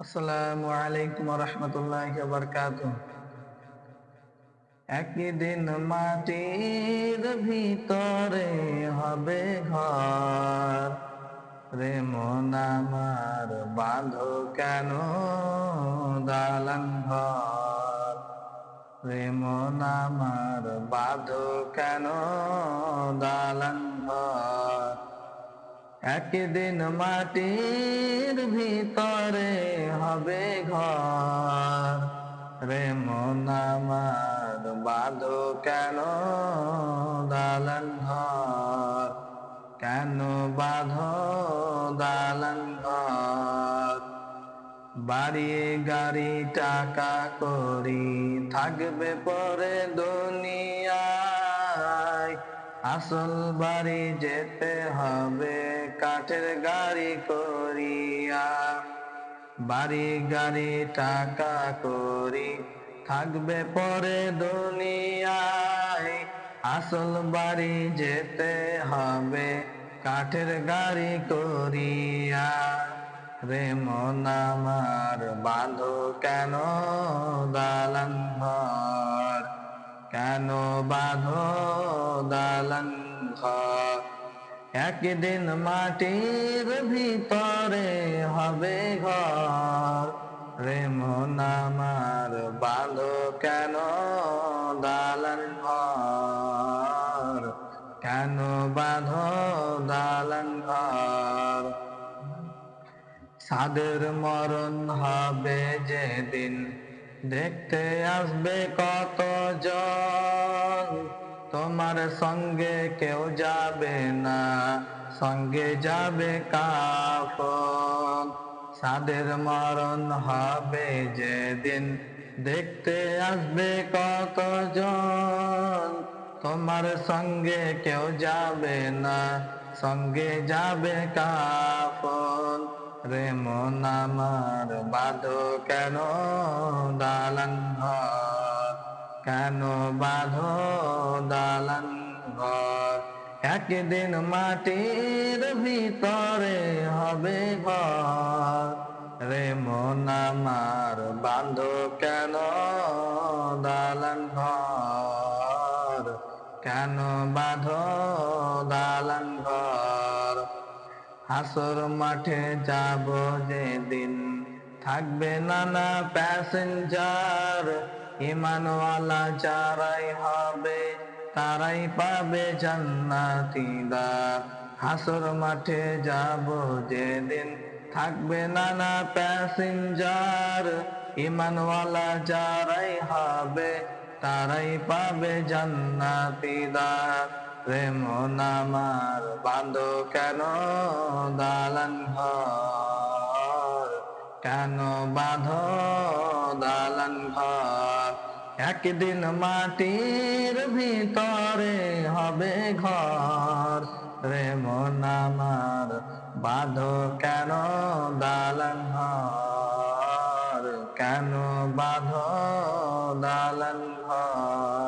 আসসালামু আলাইকুম রহমতুল্লাহ বারকাত একদিন মাটির ভিতরে হবে ঘর। রে মন আমার বাঁধো কেন দালান ঘর? রে মন আমার বাঁধো কেন দালান ঘর? একদিন মাটির ভিতরে হবে ঘর। রে মন আমার বাঁধো কেন দালান ঘর? কেন বাঁধো দালান ঘর? বাড়ি, গাড়ি, টাকা করি, থাকবে পরে দুনিয়ায় আসল বাড়ি যেতে হবে, কাঠের গাড়ি করিয়া। বাড়ি গাড়ি টাকা করি, থাকবে পরে দুনিয়ায়। আসল বাড়ি যেতে হবে, কাঠের গাড়ি করিয়া। রে মন আমার বাঁধো কেন দালান কেন বাঁধো দালান একদিন মাটির ভিতরে হবে ঘর। রে মন আমার বাঁধো কেন দালান ঘর কেন বাঁধো দালান ঘর সাদের মরণ হবে যেদিন দেখতে আসবে কত জন তোমার সঙ্গে কেউ যাবে না, সঙ্গে যাবে কাফন। সাদের মরণ হবে যেদিন দেখতে আসবে কত জন তোমার সঙ্গে কেউ যাবে না, সঙ্গে যাবে কাফন। রে মন আমার বাঁধো কেন দালান ঘর কেন বাঁধো দালান ঘর একদিন মাটির ভিতরে হবে ঘর। রে মন আমার বাঁধো কেন দালান ঘর কেন বাঁধো দালান ঘর হাসর মাঠে যাব যেদিন। থাকবে নানা প্যাসেঞ্জার ইমানওয়ালা যারাই হবে, তারাই পাবে জান্নাতিদার হাসর মাঠে যাব যেদিন, থাকবে নানা প্যাসেঞ্জার ইমানওয়ালা যারাই হবে, তারাই পাবে জান্নাতিদার রে মন নামার বাঁধো কেন দালান ঘর? কেন বাঁধো দালান ঘর? একদিন মাটির ভিতরে হবে ঘর। রে নামার বাঁধো কেন দালান ঘর? কেন বাঁধো দালান ঘর?